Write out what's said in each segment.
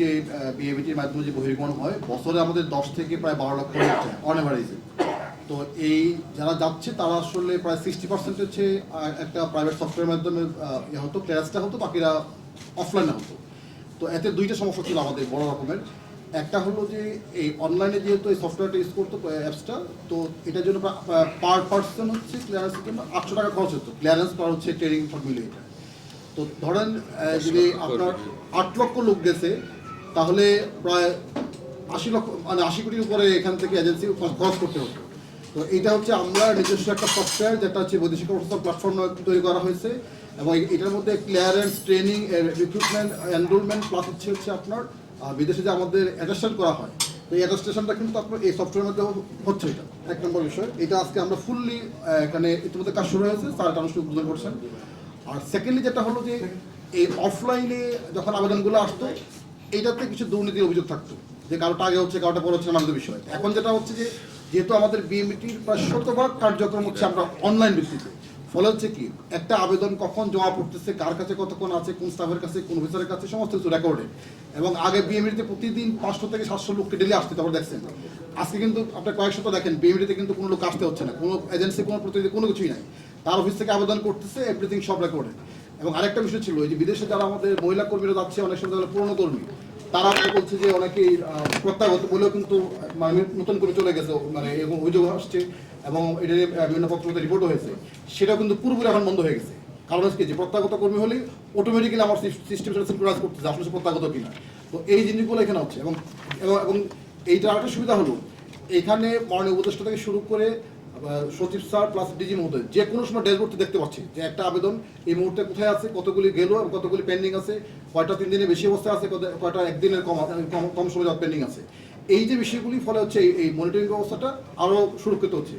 যে বিএবিটির মাধ্যমে যে বহির্গমন হয় বছরে আমাদের দশ থেকে প্রায় বারো লক্ষ লোক যায় অন অ্যাভারেজে তো এই যারা যাচ্ছে তারা আসলে প্রায় সিক্সটি পার্সেন্ট হচ্ছে একটা প্রাইভেট সফটওয়্যার মাধ্যমে ইয়ে হতো ক্লাসটা হতো বাকিরা অফলাইনে হতো। তো এতে দুইটা সমস্যা ছিল আমাদের বড় রকমের। একটা হলো যে এই অনলাইনে যেহেতু এই সফটওয়্যারটা ইউজ করতো অ্যাপসটা তো এটার জন্য পার পার্সন হচ্ছে ক্লিয়ারেন্সের জন্য আটশো টাকা খরচ হতো। ক্লিয়ারেন্স পার হচ্ছে ট্রেনিং সব মিলিয়ে এটা। তো ধরেন যদি আপনার আট লক্ষ লোক গেছে তাহলে প্রায় আশি লক্ষ মানে আশি কোটির উপরে এখান থেকে এজেন্সি খরচ করতে হতো। তো এটা হচ্ছে আমরা নিজস্ব একটা সফটওয়্যার যেটা হচ্ছে বৈদেশিক অবস্থা প্ল্যাটফর্ম তৈরি করা হয়েছে। এবং এটার মধ্যে clearance training recruitment enrolment plus হচ্ছে হচ্ছে আপনার বিদেশে যে আমাদের অ্যাটাস্টেশন করা হয়। তো এই অ্যাটাস্টেশনটা কিন্তু আপনার এই সফটওয়্যারের মধ্যে হচ্ছে এটা। এক নম্বর বিষয়। এটা আজকে আমরা ফুললি এখানে ইতিমধ্যে কাজ শুরু হয়েছে, স্যার এটা অনুষ্ঠান উদ্বোধন করছেন। আর সেকেন্ডলি যেটা হলো যে, এই অফলাইনে যখন আবেদনগুলো আসতো এইটাতে কিছু দুর্নীতির অভিযোগ থাকতো। যে কারোটা আগে হচ্ছে কারোটা পরে হচ্ছে আমাদের বিষয়। এখন যেটা হচ্ছে যে, যেহেতু আমাদের বিএমটির প্রায় শতভাগ কার্যক্রম হচ্ছে আমরা অনলাইন ভিত্তিতে। ফলে হচ্ছে কি, একটা আবেদন কখন জমা পড়তেছে, কার কাছে কতক্ষণ আছে, কোন স্টাফের কাছে, কোন অফিসারের কাছে, সমস্ত কিছু রেকর্ডে এবং আগে বিএমটিতে প্রতিদিন পাঁচশো থেকে সাতশো লোককে ডেলি আসতে তারপর দেখছেন। আজকে কিন্তু আপনার কয়েক শত দেখেন বিএমটিতে কিন্তু কোনো লোক আসতে হচ্ছে না। কোনো এজেন্সি কোনো প্রতিনিধি, কোনো কিছুই নাই। তার অফিস থেকে আবেদন করতেছে এভরিথিং সব রেকর্ডে এবং আরেকটা বিষয় ছিল যে বিদেশে যারা আমাদের মহিলা কর্মীরা যাচ্ছে, অনেক সময় যারা পুরনো কর্মী। তারা বলছে যে অনেকেই প্রত্যাগত বলেও কিন্তু মানে নতুন করে চলে গেছে মানে এবং অভিযোগ আসছে এবং এটা বিভিন্ন পত্রতে রিপোর্টও হয়েছে। সেটা কিন্তু পুরোপুরি এখন বন্ধ হয়ে গেছে। কারণ হচ্ছে যে প্রত্যাগত কর্মী হলে অটোমেটিক্যালি আমার সিস্টেম সিনক্রোনাইজ করতেছে, আসলে প্রত্যাগত কিনা। তো এই জিনিসগুলো এখানে হচ্ছে এবং এবং এইটা একটা সুবিধা হলো, এখানে মাননীয় উপদেষ্টা থেকে শুরু করে সচিব স্যার প্লাস ডিজি মহোদয়, যে কোনো সময় ড্যাশবোর্ডে দেখতে পাচ্ছি যে একটা আবেদন এই মুহূর্তে কোথায় আছে, কতগুলি গেল এবং কতগুলি পেন্ডিং আছে, কয়টা তিন দিনের বেশি অবস্থা আছে কয়টা একদিনের কম কম সময় পেন্ডিং আছে। এই যে বিষয়গুলি ফলে হচ্ছে এই- মনিটরিং ব্যবস্থাটা আরও সুরক্ষিত হচ্ছে।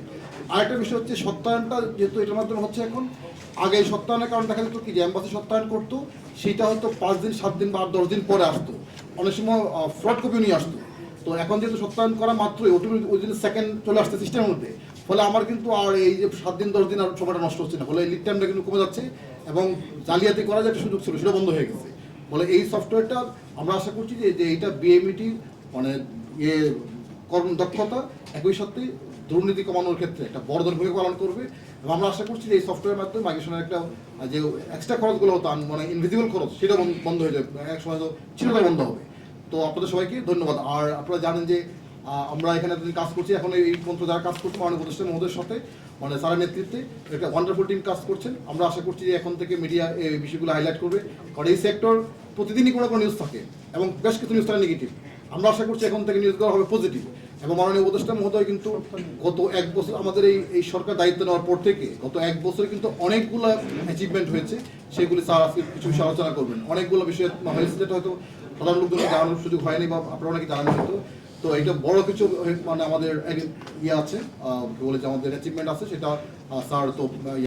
আরেকটা বিষয় হচ্ছে সত্যায়নটা যেহেতু এটার মাধ্যমে হচ্ছে এখন, আগে সত্যায়নের কারণে দেখা যেত কি যে অ্যাম্বাসি সত্যায়ন করতো, সেটা হয়তো পাঁচ দিন, সাত দিন বা দশ দিন পরে আসতো। অনেক সময় ফ্রড কপিও নিয়ে আসতো। তো এখন যেহেতু সত্যায়ন করা মাত্রই অটোমেটিক ওই সেকেন্ড চলে আসছে সিস্টেমের মধ্যে ফলে আমার কিন্তু আর এই যে সাত দিন, দশ দিন আর সময়টা নষ্ট হচ্ছে না। ফলে লিড টাইমটা কিন্তু কমে যাচ্ছে এবং জালিয়াতি করার যে একটা সুযোগ ছিল, সেটা বন্ধ হয়ে গেছে। ফলে এই সফটওয়্যারটা আমরা আশা করছি যে যে এইটা বিএমইটির মানে ইয়ে কর্ম দক্ষতা একই সাথে দুর্নীতি কমানোর ক্ষেত্রে একটা বড় ধরনের ভূমিকা পালন করবে এবং আমরা আশা করছি যে এই সফটওয়্যারের মাধ্যমে মাইগ্রেশনের একটা, যে এক্সট্রা খরচগুলো হতো মানে ইনভিজিবল খরচ, সেটা বন্ধ- হয়ে যাবে। এক সময় তো চিরতরে বন্ধ হবে। তো আপনাদের সবাইকে ধন্যবাদ। আর আপনারা জানেন যে আমরা এখানে কাজ করছি, এখন এই পর্যন্ত যারা কাজ করছে, মাননীয় উপদেষ্টা মহোদয়ের সাথে মানে স্যারের নেতৃত্বে, একটা ওয়ান্ডারফুল টিম কাজ করছেন। আমরা আশা করছি যে এখন থেকে মিডিয়া এই বিষয়গুলো হাইলাইট করবে। কারণ এই সেক্টর প্রতিদিনই কোনো কোনো নিউজ থাকে, এবং বেশ কিছু নিউজ থাকে নেগেটিভ আমরা আশা করছি এখন থেকে নিউজগুলো হবে পজিটিভ এবং মাননীয় উপদেষ্টা মহোদয় কিন্তু গত এক বছর আমাদের এই এই সরকার দায়িত্ব নেওয়ার পর থেকে, গত এক বছরে কিন্তু অনেকগুলো অ্যাচিভমেন্ট হয়েছে, সেগুলি স্যার আজকে কিছু বিষয়ে আলোচনা করবেন। অনেকগুলো বিষয় হয়েছে যেটা হয়তো সাধারণ লোকজনকে জানানোর সুযোগ হয়নি বা আপনারা অনেকে জানানো হয়তো। তো এটা বড় কিছু মানে আমাদের ইয়ে আছে বলে যে আমাদের অ্যাচিভমেন্ট আছে, সেটা স্যার তো